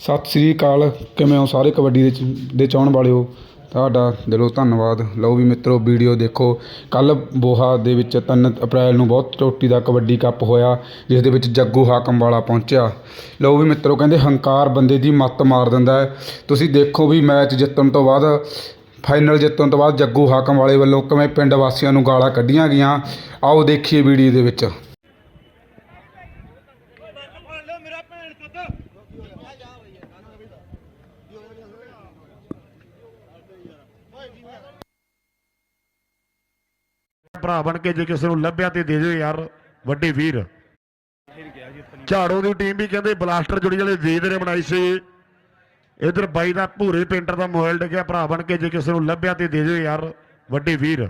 ਸਤਿ ਸ੍ਰੀ ਅਕਾਲ। ਕਿਵੇਂ ਹੋ ਸਾਰੇ ਕਬੱਡੀ ਦੇ ਚ- ਦੇ ਚਾਹਣ ਵਾਲਿਓ? ਤੁਹਾਡਾ ਦਿਲੋਂ ਧੰਨਵਾਦ। ਲਓ ਵੀ ਮਿੱਤਰੋ, ਵੀਡੀਓ ਦੇਖੋ। ਕੱਲ ਬੋਹਾ ਦੇ ਵਿੱਚ 3 ਅਪ੍ਰੈਲ ਨੂੰ ਬਹੁਤ ਚੋਟੀ ਦਾ ਕਬੱਡੀ ਕੱਪ ਹੋਇਆ, ਜਿਸ ਦੇ ਵਿੱਚ ਜੱਗੂ ਹਾਕਮ ਵਾਲਾ ਪਹੁੰਚਿਆ। ਲਓ ਵੀ ਮਿੱਤਰੋ, ਕਹਿੰਦੇ ਹੰਕਾਰ ਬੰਦੇ ਦੀ ਮੱਤ ਮਾਰ ਦਿੰਦਾ ਹੈ। ਤੁਸੀਂ ਦੇਖੋ ਵੀ ਮੈਚ ਜਿੱਤਣ ਤੋਂ ਬਾਅਦ, ਫਾਈਨਲ ਜਿੱਤਣ ਤੋਂ ਬਾਅਦ ਜੱਗੂ ਹਾਕਮ ਵਾਲੇ ਵੱਲੋਂ ਕਿਵੇਂ ਪਿੰਡ ਵਾਸੀਆਂ ਨੂੰ ਗਾਲਾਂ ਕੱਢੀਆਂ ਗਈਆਂ। ਆਓ ਦੇਖੀਏ ਵੀਡੀਓ ਦੇ ਵਿੱਚ। ਭਰਾ ਬਣ ਕੇ ਜੇ ਕਿਸੇ ਨੂੰ ਲੱਭਿਆ ਤੇ ਦੇ ਦਿਓ ਯਾਰ, ਵੱਡੇ ਵੀਰ। ਝਾੜੋ ਦੀ ਟੀਮ ਵੀ ਕਹਿੰਦੇ ਬਲਾਸਟਰ ਜੁੜੀ ਵਾਲੇ ਵੀਰ ਨੇ ਬਣਾਈ ਸੀ। ਇਧਰ ਬਾਈ ਦਾ ਭੂਰੇ ਪੇਂਟਰ ਦਾ ਮੋਬਾਈਲ ਡਿੱਗਿਆ, ਭਰਾ ਬਣ ਕੇ ਜੇ ਕਿਸੇ ਨੂੰ ਲੱਭਿਆ ਤੇ ਦੇ ਦਿਓ ਯਾਰ, ਵੱਡੇ ਵੀਰ।